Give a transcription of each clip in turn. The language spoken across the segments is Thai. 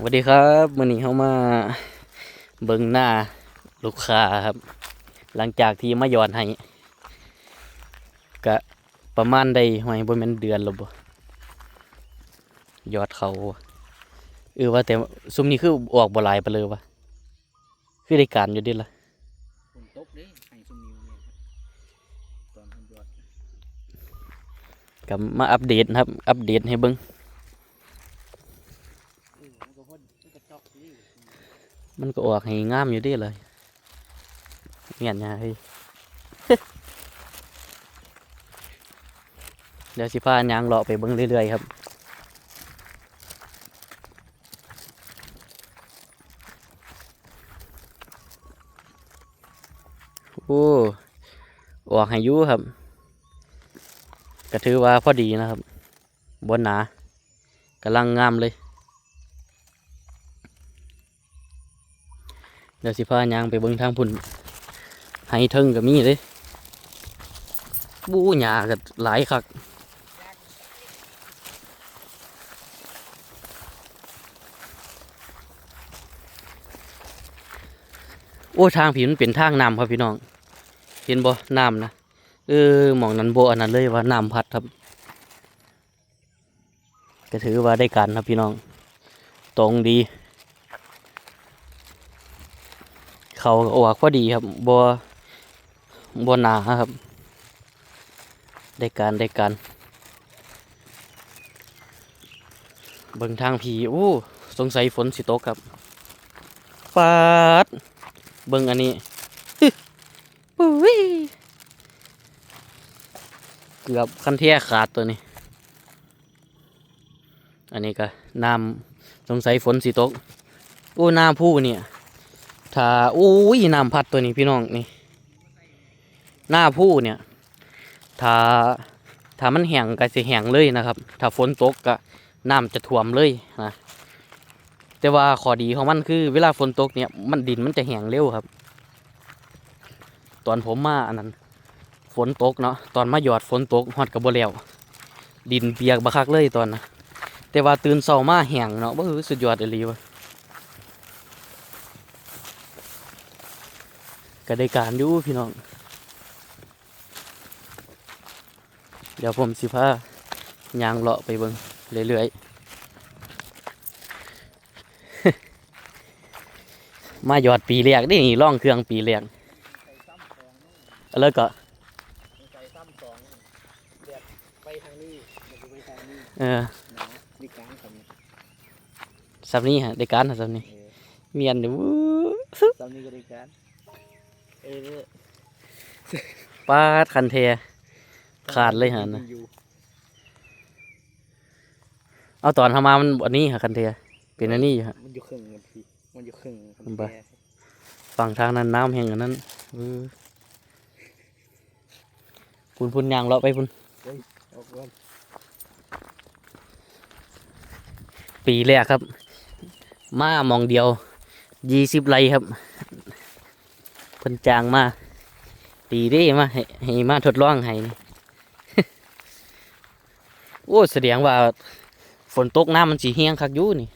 สวัสดีครับมื่อนี้เขามาเบิ่งหน้าลูกค้าครับ หลังจากที่มาหยอดให้กะประมาณได้หอยบ่แม่นเดือนแล้วบ่ยอดเขาเออว่าแต่ซุมนี้คือออกบ่หลายไปเลยวะคือได้การอยู่ดิล่ะฝนตกเด้ให้ซุมนิวเนี่ยตอนทำยอดกับมาอัปเดตครับ อัปเดตให้เบิ่ง เออมันก็พ่น มันก็ออกให้งามอยู่ดิเลยเงียนยาเฮ้ยเดี๋ยวสิพายางเลาะไปเบิ่งเรื่อยๆครับโอ้ออกให้ยุครับก็ถือว่าพอดีนะครับบนหนากำลังงามเลย เดี๋ยวสิพายางไปเบิ่งทางพุ่นให้เทิงก็มีเลยบูหยาก็หลายคักโอ้ทางผีมันเป็นทางน้ำครับพี่น้อง เห็นบ่น้ำนะเออหมองนั้นโบอันนั้นเลยว่าน้ำพัดครับ ก็ถือว่าได้การครับพี่น้อง ตรงดี เขาออกพอดีครับบัวบัวหนาครับ ได้การได้การเบิ่งทางผีโอ้สงสัยฝนสิตกครับปาดเบิ่งอันนี้ปุ้ยเกือบคันเทียขาดตัวนี้ อันนี้ก็น้ำสงสัยฝนสิตก โอ้น้ำผู้เนี่ย ถ้าอุ้ยน้ำพัดตัวนี้พี่น้องนี่ หน้าผู้เนี่ยถ้าถ้ามันแห้งก็สิแห้งเลยนะครับ ถ้าฝนตกก็น้ำจะท่วมเลยนะแต่ว่าข้อดีของมันคือเวลาฝนตกเนี่ยมันดินมันจะแห้งเร็วครับ ตอนผมมาอันนั้นฝนตกเนาะตอนมาหยอดฝนตกฮอดกับบ่แล้วดินเปียกบักคักเลยตอนนะแต่ว่าตื่นเช้ามาแห้งเนาะบ่คือสุดยอดอีหลีวะ ก็ได้การอยู่พี่น้อง เดี๋ยวผมสิพายางเลาะไปเบิ่งเรื่อยๆ มาหยอดปีแรกนี่ล่องเครื่องปีแรกแล้วก็เออสับนี้ฮะได้การฮะสับนี้เมียนดี๋ยวซ้ำนี้ก็ได้การ ปาดคันเท ขาดเลยหะนะอยู่เอาตอนทำมามันอันนี้ฮะคันเท เป็นอันนี้อยู่ฮะมันอยู่ครึ่งกันพี่มันอยู่ครึ่งครับมันบ่แกฝั่งทางนั้นน้ำแห้งอันนั้นเออพุ่นพุ่นยางเลาะไปพุ่นออกก่อนปีแรกครับ มามองเดียวยี่สิบไร่ครับเพิ่นจางมาปีเด้มาให้ให้มาทดลองให้โอ้แสดงว่าฝนตกน้ำมันสีเฮียงคักอยู่นี่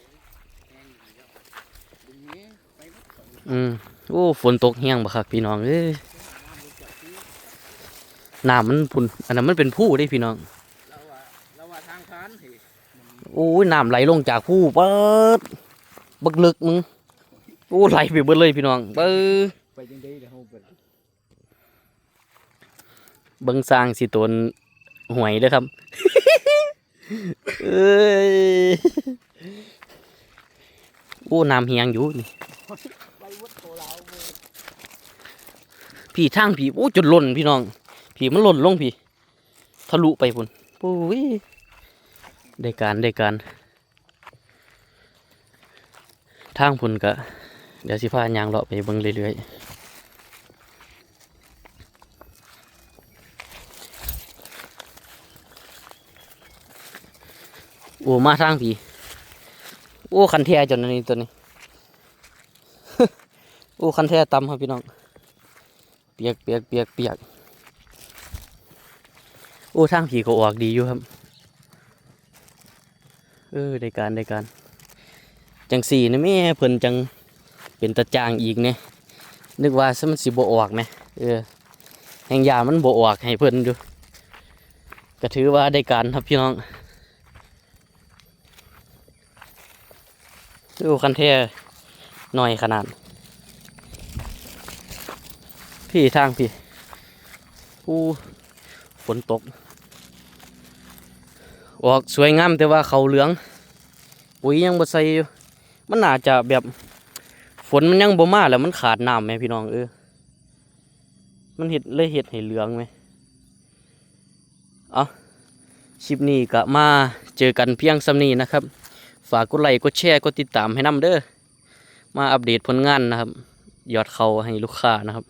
อืมโอ้ฝนตกเฮียงบ่คักพี่น้องเอ้ยน้ำมันพุ่นอันนั้นมันเป็นผู้ได้พี่น้องโอ้ยน้ำไหลลงจากผู้เปิดบักลึกมึงโอ้ไหลไปเบิดเลยพี่น้องเบิด จังได้เดี๋ยวเราไปเบิ่งสร้างสิตนหวยเด้อครับเอ้ยโอ้น้ำเฮียงอยู่นี่ไปวัดโตลาวเลยพี่ทางพีโอ้จนหล่นพี่น้องพีมันหล่นลงพีทะลุไปพุ่นปุ้ยได้การได้การทางพุ่นกะเดี๋ยวสิพายางเลาะไปเบิ่งเรื่อยๆ โอ้มาทางพี่โอ้คันแท้จนอันนี้ตัวนี้ โอ้คันแท้ตำครับพี่น้อง เปียกเปียกเปียกเปียกโอ้ทางผีก็ออกดีอยู่ครับ เออได้การได้การ จังสี่นี่แม่เพิ่นจังเป็นตะจางอีกเนี่ยนึกว่าซะมันสิบ่ออกไหมเออแห่งยามันบ่ออกให้เพิ่นอยู่ก็ถือว่าได้การครับพี่น้อง ดูคันเทหน่อยขนาด พี่ทางพี่อู้ฝนตก ออกสวยงามแต่ว่าเขาเหลืองปุ๋ยยังบ่ใส่อยู่มันน่าจะแบบฝนมันยังบ่มาแล้วมันขาดน้ำไหมพี่น้องเออ มันเห็ดเลยเห็ดให้เหลืองไหมเอาคลิปนี้ก็มาเจอกันเพียงสำนี้นะครับ ฝากกดไลค์กดแชร์กดติดตามให้นำเด้อมาอัปเดตผลงานนะครับ ยอดเขาให้ลูกค้านะครับ